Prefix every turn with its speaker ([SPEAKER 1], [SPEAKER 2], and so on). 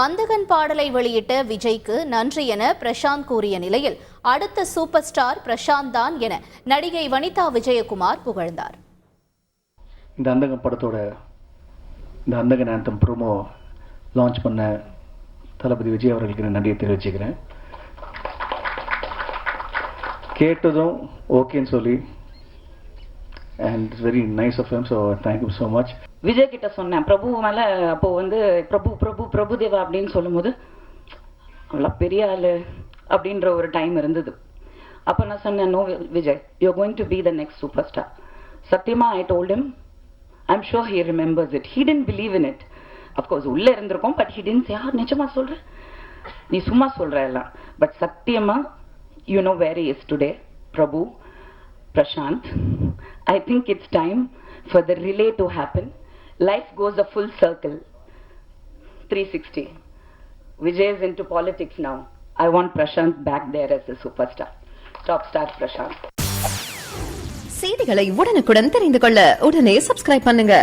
[SPEAKER 1] அந்தகன் பாடலை வெளியிட்ட விஜய்க்கு நன்றி என பிரசாந்த் கூறிய நிலையில் அடுத்த சூப்பர் ஸ்டார் பிரசாந்த் தான் என நடிகை வனிதா விஜயகுமார் புகழ்ந்தார்.
[SPEAKER 2] இந்த அந்தகன் படத்தோட இந்த அந்தகன் ஆந்தம் ப்ரோமோ லான்ச் பண்ண தளபதி விஜய் அவர்களுக்கு நான் நன்றியை தெரிவிச்சுக்கிறேன். கேட்டதும் ஓகேன்னு சொல்லி and it's very nice of him so thank you so much
[SPEAKER 3] Vijay கிட்ட சொன்னேன் பிரபு மேல அப்போ வந்து பிரபு பிரபு பிரபு தேவா அப்படின்னு சொல்லும்போது அவ்வளோ பெரிய ஆளு அப்படின்ற ஒரு டைம் இருந்தது. அப்போ நான் சொன்னேன் no Vijay you going to be the next super star சத்தியமா I told him I'm sure he remembers it he didn't believe in it of course உள்ளே இருந்திருக்கோம் பட் ஹி டென்ட் யார் நிஜமா சொல்ற? நீ சும்மா சொல்ற எல்லாம். பட் சத்தியமா you know where is today Prabhu Prashanth. I think it's time for the relay to happen life goes a full circle 360 Vijay is into politics now. I want Prashant back there as a superstar. Top star Prashant.
[SPEAKER 4] செய்திகளை உடனுக்குடன் தெரிந்து கொள்ள உடனே subscribe பண்ணுங்க